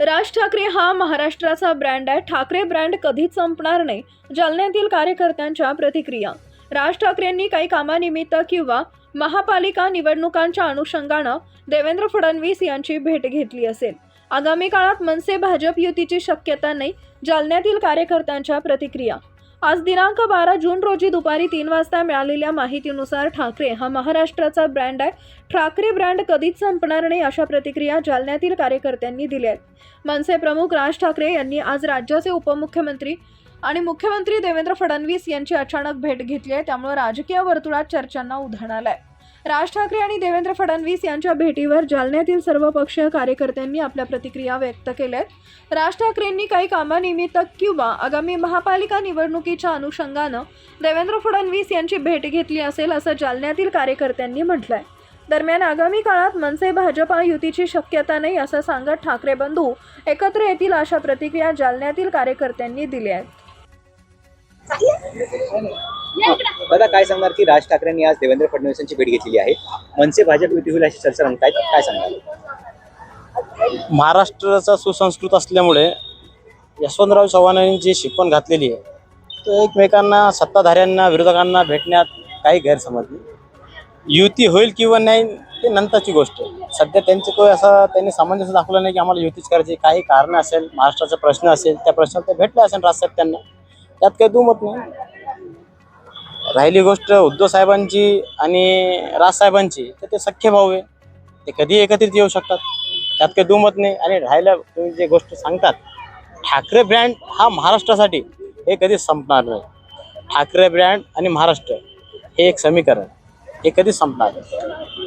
राज ठाकरे हा महाराष्ट्राचा ब्रँड आहे. ठाकरे ब्रँड कधीच संपणार नाही. जालन्यातील कार्यकर्त्यांच्या प्रतिक्रिया. राज ठाकरेंनी काही कामानिमित्त किंवा महापालिका निवडणुकांच्या अनुषंगानं देवेंद्र फडणवीस यांची भेट घेतली असेल. आगामी काळात मनसे भाजप युतीची शक्यता नाही जालन्यातील कार्यकर्त्यांच्या प्रतिक्रिया. आज दिनांक बारा जून रोजी दुपारी तीन वाजता मिळालेल्या माहितीनुसार ठाकरे हा महाराष्ट्राचा ब्रँड आहे. ठाकरे ब्रँड कधीच संपणार नाही अशा प्रतिक्रिया जालन्यातील कार्यकर्त्यांनी दिल्या आहेत. मनसे प्रमुख राज ठाकरे यांनी आज राज्याचे उपमुख्यमंत्री आणि मुख्यमंत्री देवेंद्र फडणवीस यांची अचानक भेट घेतली आहे. त्यामुळे राजकीय वर्तुळात चर्चांना उधाण आहे राज ठाकरे आणि देवेंद्र फडणवीस यांच्या भेटीवर जालन्यातील सर्व पक्षीय कार्यकर्त्यांनी आपल्या प्रतिक्रिया व्यक्त केल्या आहेत राज ठाकरेंनी काही कामानिमित्त किंवा आगामी महापालिका निवडणुकीच्या अनुषंगानं देवेंद्र फडणवीस यांची भेट घेतली असेल असं जालन्यातील कार्यकर्त्यांनी म्हटलंय. दरम्यान आगामी काळात मनसे भाजपा युतीची शक्यता नाही असं सांगत ठाकरे बंधू एकत्र येतील अशा प्रतिक्रिया जालन्यातील कार्यकर्त्यांनी दिल्या आहेत. दादा काय सांगणार की राज ठाकरेंनी आज देवेंद्र फडणवीसांची भेट घेतलेली आहे? मनसे भाजप युती होईल अशी चर्चा रंगतायत. काय सांगणार? महाराष्ट्राचा सुसंस्कृत असल्यामुळे यशवंतराव चव्हाणांनी जी शिकवण घातलेली आहे तर एकमेकांना सत्ताधाऱ्यांना विरोधकांना भेटण्यात काही गैरसमज नाही. युती होईल किंवा नाही ते नंतरची गोष्ट आहे. सध्या त्यांचं काही असं त्यांनी सामंजस्य दाखवलं नाही की आम्हाला युतीच करायची. काही कारणं असेल महाराष्ट्राचा प्रश्न असेल त्या प्रश्नात ते भेटले असेल राजसाहेब त्यांना. त्यात काही दुमत नाही. राहिली गोष्ट उद्धव साहेबांची आणि राजसाहेबांची तर ते सख्खे भाऊ आहे. ते कधी एकत्रित येऊ शकतात. त्यात काही दुमत नाही. आणि राहायला तुम्ही जे गोष्ट सांगतात ठाकरे ब्रँड हा महाराष्ट्रासाठी हे कधीच संपणार नाही. ठाकरे ब्रँड आणि महाराष्ट्र हे एक समीकरण. हे कधीच संपणार नाही.